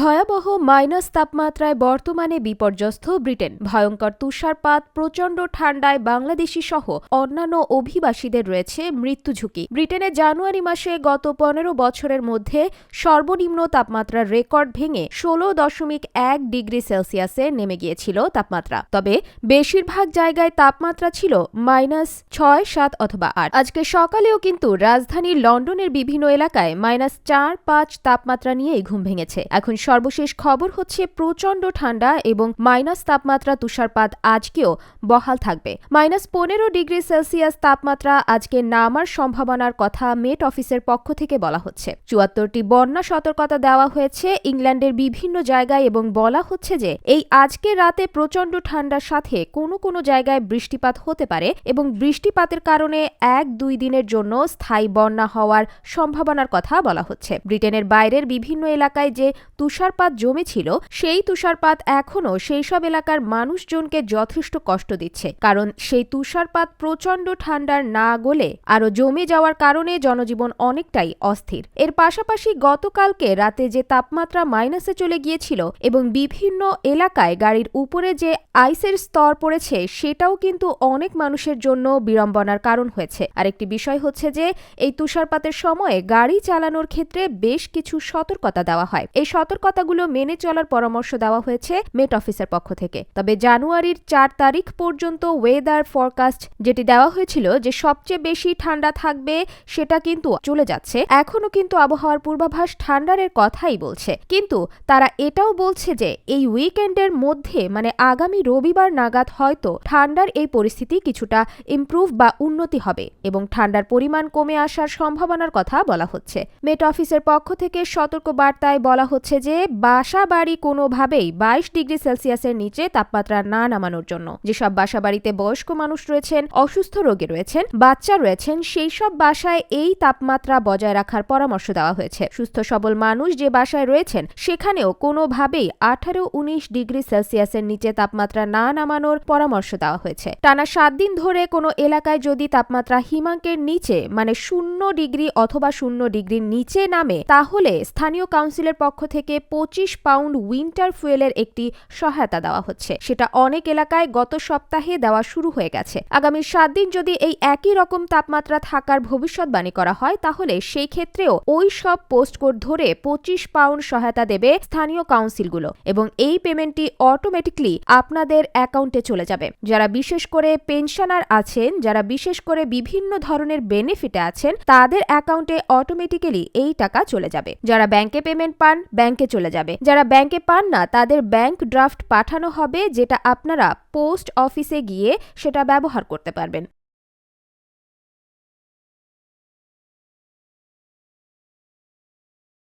ভয়াবহ মাইনাস তাপমাত্রায় বর্তমানে বিপর্যস্ত ব্রিটেন। ভয়ঙ্কর তুষারপাত, প্রচণ্ড ঠান্ডায় বাংলাদেশি সহ অন্যান্য অভিবাসীদের রয়েছে মৃত্যু ঝুঁকি। ব্রিটেনে জানুয়ারি মাসে গত পনেরো বছরের মধ্যে সর্বনিম্ন তাপমাত্রার রেকর্ড ভেঙে ষোলো দশমিক এক ডিগ্রি সেলসিয়াসে নেমে গিয়েছিল তাপমাত্রা। তবে বেশিরভাগ জায়গায় তাপমাত্রা ছিল মাইনাস ছয়, সাত অথবা আট। আজকে সকালেও কিন্তু রাজধানী লন্ডনের বিভিন্ন এলাকায় মাইনাস চার, পাঁচ তাপমাত্রা নিয়েই ঘুম ভেঙেছে। এখন সর্বশেষ খবর হচ্ছে প্রচণ্ড ঠান্ডা এবং মাইনাস তাপমাত্রা তুষারপাত আজকেও বহাল থাকবে। মাইনাস পনেরো ডিগ্রি সেলসিয়াস তাপমাত্রা আজকে নামার সম্ভাবনার কথা মেট অফিসের পক্ষ থেকে বলা হচ্ছে। চুয়াত্তরটি বন্যা সতর্কতা দেওয়া হয়েছে ইংল্যান্ডের বিভিন্ন জায়গায় এবং বলা হচ্ছে যে এই আজকে রাতে প্রচণ্ড ঠান্ডার সাথে কোনো কোনো জায়গায় বৃষ্টিপাত হতে পারে এবং বৃষ্টিপাতের কারণে এক দুই দিনের জন্য স্থায়ী বন্যা হওয়ার সম্ভাবনার কথা বলা হচ্ছে। ব্রিটেনের বাইরের বিভিন্ন এলাকায় যে তুষারপাত জমেছিল, সেই তুষারপাত এখনও সেই সব এলাকার মানুষজনকে যথেষ্ট কষ্ট দিচ্ছে। কারণ সেই তুষারপাত প্রচণ্ড ঠান্ডার না গলে আরও জমে যাওয়ার কারণে জনজীবন অনেকটাই অস্থির। এর পাশাপাশি গতকালকে রাতে যে তাপমাত্রা মাইনাসে চলে গিয়েছিল এবং বিভিন্ন এলাকায় গাড়ির উপরে যে আইসের স্তর পড়েছে, সেটাও কিন্তু অনেক মানুষের জন্য বিড়ম্বনার কারণ হয়েছে। আরেকটি বিষয় হচ্ছে যে, এই তুষারপাতের সময়ে গাড়ি চালানোর ক্ষেত্রে বেশ কিছু সতর্কতা দেওয়া হয়। এই সতর্কতাগুলো মেনে চলার পরামর্শ দেওয়া হয়েছে মেট অফিসের পক্ষ থেকে। তবে জানুয়ারির চার তারিখ পর্যন্ত ওয়েদার ফরকাস্ট যেটি দেওয়া হয়েছিল যে সবচেয়ে বেশি ঠান্ডা থাকবে সেটা কিন্তু চলে যাচ্ছে। এখনও কিন্তু আবহাওয়ার পূর্বাভাস ঠান্ডারের কথাই বলছে। কিন্তু তারা এটাও বলছে যে এই উইকেন্ডের মধ্যে মানে আগামী রবিবার নাগাদ হয়তো ঠান্ডার এই পরিস্থিতি কিছুটা ইমপ্রুভ বা উন্নতি হবে এবং ঠান্ডার পরিমাণ কমে আসার সম্ভাবনার কথা বলা হচ্ছে। মেট অফিসের পক্ষ থেকে সতর্ক বার্তায় বলা হচ্ছে যে বাসা বাড়ি কোনোভাবেই বাইশ ডিগ্রি সেলসিয়াসের নিচে তাপমাত্রা না নামানোর জন্য। যেসব বাসা বাড়িতে বয়স্ক মানুষ রয়েছেন, অসুস্থ রোগী রয়েছেন, বাচ্চা রয়েছেন সেই সব বাসায় এই তাপমাত্রা বজায় রাখার পরামর্শ দেওয়া হয়েছে। সুস্থ সবল মানুষ যে বাসায় রয়েছেন, সেখানেও কোনোভাবেই আঠারো উনিশ ডিগ্রি সেলসিয়াসের নিচে তাপমাত্রা না নামানোর পরামর্শ দেওয়া হয়েছে। টানা সাত দিন ধরে কোনো এলাকায় যদি তাপমাত্রা হিমাঙ্কের নিচে মানে শূন্য ডিগ্রি অথবা শূন্য ডিগ্রির নিচে নামে, তাহলে স্থানীয় কাউন্সিলের পক্ষ থেকে পঁচিশ পাউন্ড উইন্টার ফুয়েলের একটি সহায়তা দেওয়া হচ্ছে। সেটা অনেক এলাকায় গত সপ্তাহে দেওয়া শুরু হয়ে গেছে। আগামী সাত দিন যদি এই একই রকম তাপমাত্রা থাকার ভবিষ্যৎবাণী করা হয়, তাহলে সেই ক্ষেত্রেও ওই সব পোস্ট কোড ধরে পঁচিশ পাউন্ড সহায়তা দেবে স্থানীয় কাউন্সিলগুলো এবং এই পেমেন্টটি অটোমেটিকলি আপনাদের অ্যাকাউন্টে চলে যাবে। যারা বিশেষ করে পেনশনার আছেন, যারা বিশেষ করে বিভিন্ন ধরনের বেনিফিটে আছেন, তাদের অ্যাকাউন্টে অটোমেটিক্যালি এই টাকা চলে যাবে। যারা ব্যাংকে পেমেন্ট পান, ব্যাংকে চলে যাবে। যারা ব্যাংকে পান না, তাদের ব্যাংক ড্রাফট পাঠানো হবে, যেটা আপনারা পোস্ট অফিসে গিয়ে সেটা ব্যবহার করতে পারবেন।